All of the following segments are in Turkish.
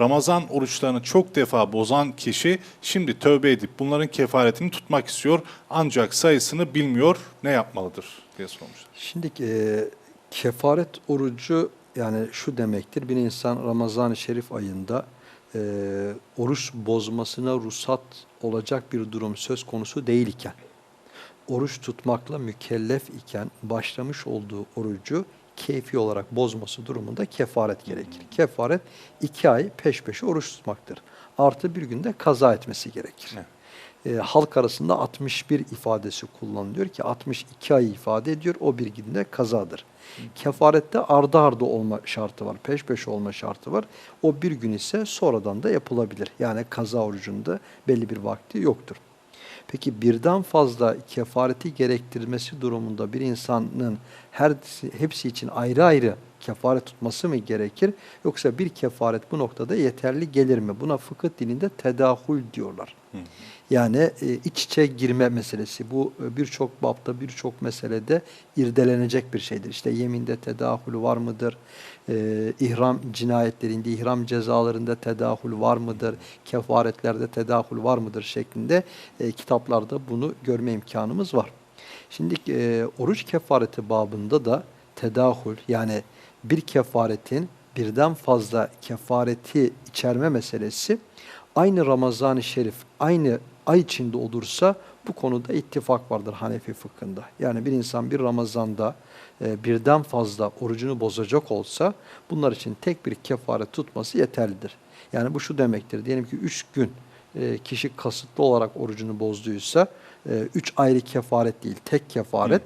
Ramazan oruçlarını çok defa bozan kişi şimdi tövbe edip bunların kefaretini tutmak istiyor ancak sayısını bilmiyor ne yapmalıdır diye sormuşlar. Şimdi e, kefaret orucu yani şu demektir. Bir insan Ramazan-ı Şerif ayında e, oruç bozmasına ruhsat olacak bir durum söz konusu değil iken, oruç tutmakla mükellef iken başlamış olduğu orucu keyfi olarak bozması durumunda kefaret gerekir. Kefaret iki ay peş peşe oruç tutmaktır. Artı bir günde kaza etmesi gerekir. Evet. E, halk arasında 61 ifadesi kullanılıyor ki 62 ay ifade ediyor. O bir günde kazadır. Kefarette ardı ardı olma şartı var. Peş peşe olma şartı var. O bir gün ise sonradan da yapılabilir. Yani kaza orucunda belli bir vakti yoktur. Peki birden fazla kefareti gerektirmesi durumunda bir insanın her hepsi için ayrı ayrı kefaret tutması mı gerekir? Yoksa bir kefaret bu noktada yeterli gelir mi? Buna fıkıh dilinde tedahül diyorlar. Yani e, iç içe girme meselesi. Bu e, birçok bapta, birçok meselede irdelenecek bir şeydir. İşte yeminde tedahül var mıdır? E, ihram cinayetlerinde, ihram cezalarında tedahül var mıdır? Kefaretlerde tedahül var mıdır? şeklinde e, kitaplarda bunu görme imkanımız var. Şimdi e, oruç kefareti babında da tedahül yani bir kefaretin birden fazla kefareti içerme meselesi aynı Ramazan-ı Şerif aynı ay içinde olursa bu konuda ittifak vardır Hanefi fıkhında. Yani bir insan bir Ramazan'da e, birden fazla orucunu bozacak olsa bunlar için tek bir kefaret tutması yeterlidir. Yani bu şu demektir. Diyelim ki üç gün e, kişi kasıtlı olarak orucunu bozduysa e, üç ayrı kefaret değil tek kefaret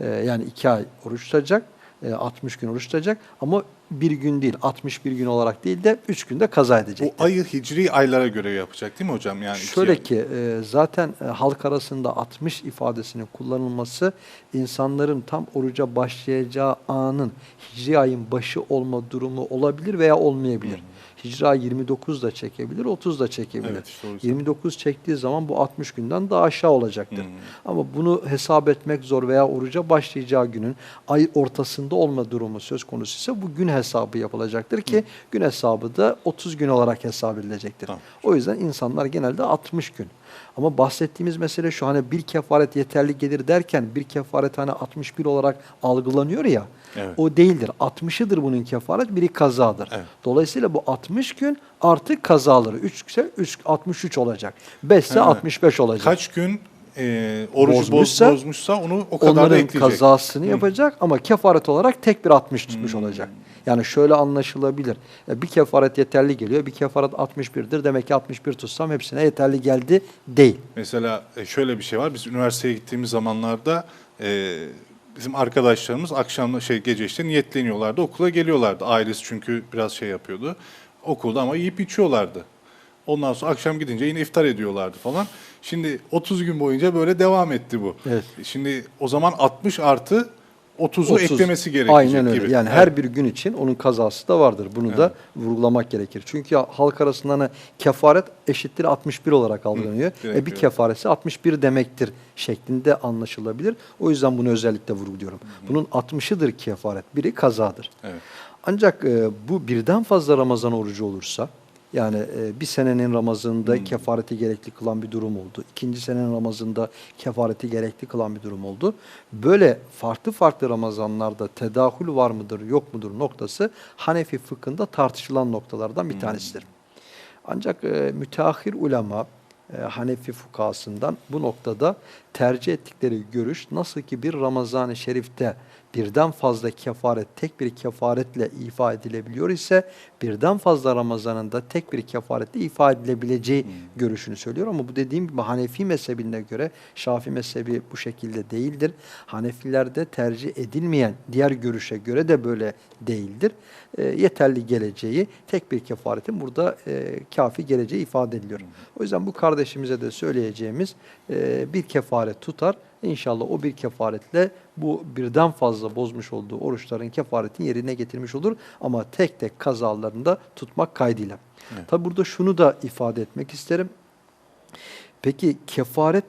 e, yani iki ay oruç tutacak e, 60 gün oruç tutacak ama bir gün değil 61 gün olarak değil de 3 günde kaza edecek. Bu ayı hicri aylara göre yapacak değil mi hocam? Yani Şöyle ki e, zaten e, halk arasında 60 ifadesinin kullanılması insanların tam oruca başlayacağı anın hicri ayın başı olma durumu olabilir veya olmayabilir. Hicri ay 29 da çekebilir, 30 da çekebilir. Evet, işte o yüzden. 29 çektiği zaman bu 60 günden daha aşağı olacaktır. Hmm. Ama bunu hesap etmek zor veya oruca başlayacağı günün ay ortasında olma durumu söz konusu ise bu gün hesabı yapılacaktır ki gün hesabı da 30 gün olarak hesap edilecektir. Tamam. O yüzden insanlar genelde 60 gün. Ama bahsettiğimiz mesele şu hani bir kefaret yeterli gelir derken bir kefaret hani 61 olarak algılanıyor ya. Evet. O değildir. 60'ıdır bunun kefaret, biri kazadır. Evet. Dolayısıyla bu 60 gün artık kazaları. 3 ise 3 63 olacak. 5 ise Ha. 65 olacak. Kaç gün e, orucu boz- Bozmuşsa, bozmuşsa onu o kadar da Onların ekleyecek. kazasını yapacak ama kefaret olarak tek bir 60 tutmuş olacak. Yani şöyle anlaşılabilir. E, Bir kefaret yeterli geliyor. Bir kefaret 61'dir. Demek ki 61 tutsam hepsine yeterli geldi değil. Mesela e, şöyle bir şey var. Biz üniversiteye gittiğimiz zamanlarda e, bizim arkadaşlarımız akşam şey gece işte niyetleniyorlardı. Okula geliyorlardı. Ailesi çünkü biraz şey yapıyordu. Okulda ama yiyip içiyorlardı. Ondan sonra akşam gidince yine iftar ediyorlardı falan. Şimdi 30 gün boyunca böyle devam etti bu. Evet. Şimdi o zaman 60 artı 30'u 30. eklemesi gerekecek Aynen öyle. gibi. Yani Evet. her bir gün için onun kazası da vardır. Bunu da vurgulamak gerekir. Çünkü halk arasında hani kefaret eşittir 61 olarak algılanıyor. E bir öyle. kefaretse 61 demektir şeklinde anlaşılabilir. O yüzden bunu özellikle vurguluyorum. Bunun 60'ıdır kefaret. Biri kazadır. Evet. Ancak e, bu birden fazla Ramazan orucu olursa, yani e, bir senenin Ramazanında kefareti gerekli kılan bir durum oldu. İkinci senenin Ramazanında kefareti gerekli kılan bir durum oldu. Böyle farklı farklı Ramazanlarda tedahül var mıdır yok mudur noktası Hanefi fıkhında tartışılan noktalardan bir tanesidir. Ancak e, müteahhir ulema e, Hanefi fukahasından bu noktada tercih ettikleri görüş nasıl ki bir Ramazan-ı Şerif'te birden fazla kefaret tek bir kefaretle ifa edilebiliyor ise birden fazla Ramazan'ında tek bir kefaretle ifa edilebileceği görüşünü söylüyor ama bu dediğim gibi Hanefi mezhebine göre Şafi mezhebi bu şekilde değildir. Hanefilerde tercih edilmeyen diğer görüşe göre de böyle değildir. E, yeterli geleceği tek bir kefaretin burada e, kafi geleceği ifade ediliyor. O yüzden bu kardeşimize de söyleyeceğimiz e, bir kefaret tutar. İnşallah o bir kefaretle bu birden fazla bozmuş olduğu oruçların kefaretini yerine getirmiş olur. Ama tek tek kazalarında tutmak kaydıyla. Tabi burada şunu da ifade etmek isterim. Peki kefaret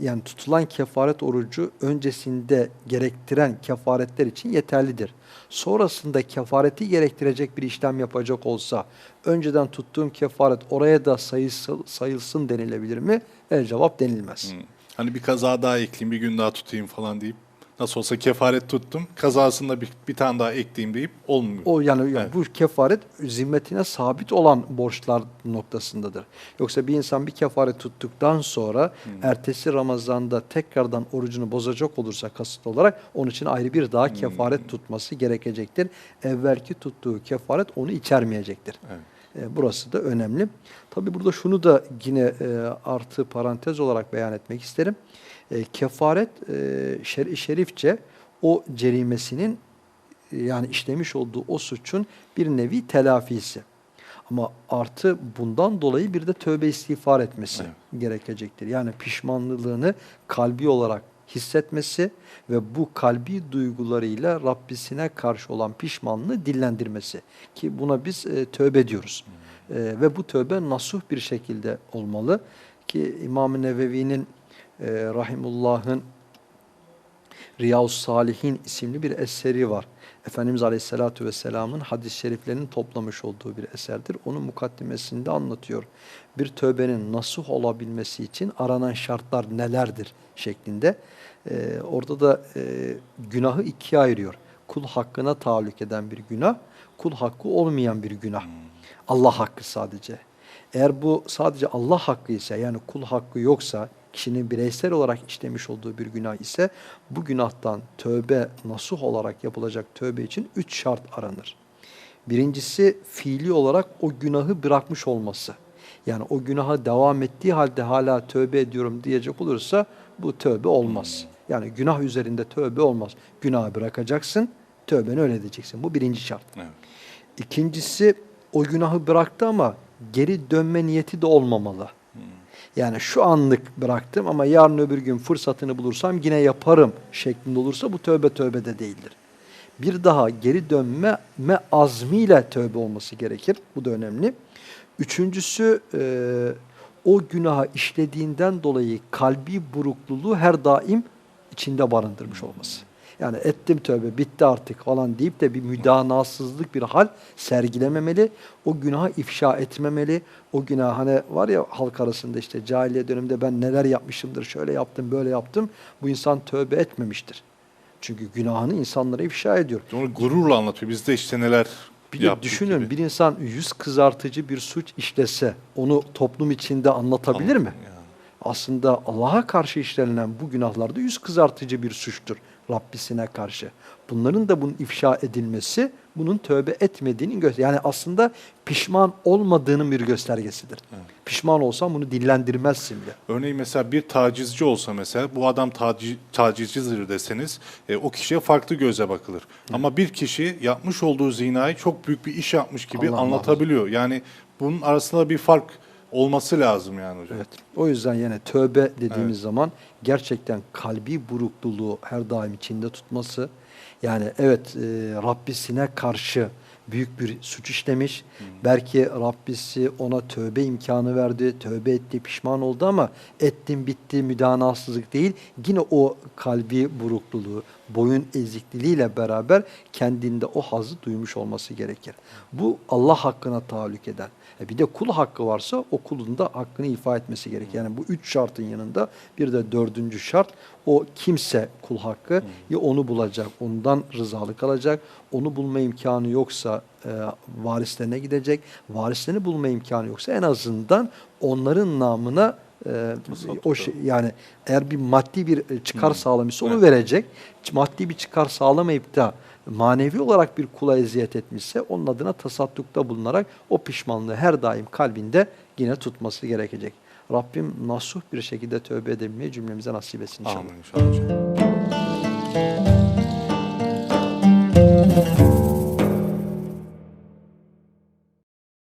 yani tutulan kefaret orucu öncesinde gerektiren kefaretler için yeterlidir. Sonrasında kefareti gerektirecek bir işlem yapacak olsa önceden tuttuğum kefaret oraya da sayılsın, sayılsın denilebilir mi? El cevap denilmez. Hı. Hani bir kaza daha ekleyeyim, bir gün daha tutayım falan deyip nasıl olsa kefaret tuttum. Kazasında bir, bir tane daha ekleyeyim deyip olmuyor. O yani, yani Evet. bu kefaret zimmetine sabit olan borçlar noktasındadır. Yoksa bir insan bir kefaret tuttuktan sonra ertesi Ramazan'da tekrardan orucunu bozacak olursa kasıt olarak onun için ayrı bir daha kefaret tutması gerekecektir. Evvelki tuttuğu kefaret onu içermeyecektir. Evet. E, Burası da önemli. Tabi burada şunu da yine e, artı parantez olarak beyan etmek isterim. E, kefaret e, şer- şerifçe o cerimesinin yani işlemiş olduğu o suçun bir nevi telafisi. Ama artı bundan dolayı bir de tövbe istiğfar etmesi gerekecektir. Yani pişmanlığını kalbi olarak hissetmesi ve bu kalbi duygularıyla Rabbisine karşı olan pişmanlığı dillendirmesi. Ki buna biz e, tövbe diyoruz. E, ve bu tövbe nasuh bir şekilde olmalı. Ki İmam-ı Nevevi'nin e, Rahimullah'ın Riyaz Salihin isimli bir eseri var. Efendimiz Aleyhisselatü Vesselam'ın hadis-i şeriflerinin toplamış olduğu bir eserdir. Onun mukaddimesinde anlatıyor. Bir tövbenin nasuh olabilmesi için aranan şartlar nelerdir şeklinde. Ee, orada da e, günahı ikiye ayırıyor. Kul hakkına tahallük eden bir günah, kul hakkı olmayan bir günah. Allah hakkı sadece. Eğer bu sadece Allah hakkı ise yani kul hakkı yoksa kişinin bireysel olarak işlemiş olduğu bir günah ise bu günahtan tövbe nasuh olarak yapılacak tövbe için üç şart aranır. Birincisi fiili olarak o günahı bırakmış olması. Yani o günaha devam ettiği halde hala tövbe ediyorum diyecek olursa bu tövbe olmaz. Yani günah üzerinde tövbe olmaz. Günahı bırakacaksın, tövbeni öyle edeceksin. Bu birinci şart. Evet. İkincisi o günahı bıraktı ama geri dönme niyeti de olmamalı. Yani şu anlık bıraktım ama yarın öbür gün fırsatını bulursam yine yaparım şeklinde olursa bu tövbe tövbe de değildir. Bir daha geri dönme me azmiyle tövbe olması gerekir. Bu da önemli. Üçüncüsü e, o günahı işlediğinden dolayı kalbi burukluluğu her daim içinde barındırmış olması. Yani ettim tövbe bitti artık falan deyip de bir müdanasızlık bir hal sergilememeli. O günahı ifşa etmemeli. O günah hani var ya halk arasında işte cahiliye döneminde ben neler yapmışımdır, şöyle yaptım, böyle yaptım. Bu insan tövbe etmemiştir. Çünkü günahını insanlara ifşa ediyor. Onu gururla anlatıyor. Biz de işte neler Bir de düşünün gibi. bir insan yüz kızartıcı bir suç işlese onu toplum içinde anlatabilir mi? Yani. Aslında Allah'a karşı işlenilen bu günahlarda yüz kızartıcı bir suçtur Rabbisine karşı. Bunların da bunun ifşa edilmesi bunun tövbe etmediğinin göster. Yani aslında pişman olmadığının bir göstergesidir. Pişman olsan bunu dillendirmezsin bile. Örneğin mesela bir tacizci olsa mesela bu adam taci, tacizcidir deseniz e, o kişiye farklı göze bakılır. Ama bir kişi yapmış olduğu zinayı çok büyük bir iş yapmış gibi Allah anlatabiliyor. Yani bunun arasında bir fark olması lazım yani hocam. Evet. O yüzden yani tövbe dediğimiz zaman gerçekten kalbi burukluluğu her daim içinde tutması. Yani evet e, Rabbisine karşı büyük bir suç işlemiş. Belki Rabbisi ona tövbe imkanı verdi, tövbe etti, pişman oldu ama ettim bitti müdanasızlık değil. Yine o kalbi burukluluğu, boyun ezikliliğiyle beraber kendinde o hazı duymuş olması gerekir. Bu Allah hakkına tahallük eden. E bir de kul hakkı varsa o kulun da hakkını ifa etmesi gerekir. Yani bu üç şartın yanında bir de dördüncü şart o kimse kul hakkı ya onu bulacak, ondan rızalık alacak, onu bulma imkanı yoksa e, varislerine gidecek, varislerini bulma imkanı yoksa en azından onların namına e, o şey, yani eğer bir maddi bir e, çıkar Hı. sağlamışsa onu Evet. verecek. Maddi bir çıkar sağlamayıp da manevi olarak bir kula eziyet etmişse onun adına tasaddukta bulunarak o pişmanlığı her daim kalbinde yine tutması gerekecek. Rabbim nasuh bir şekilde tövbe edebilmeyi cümlemize nasip etsin inşallah. Amin inşallah.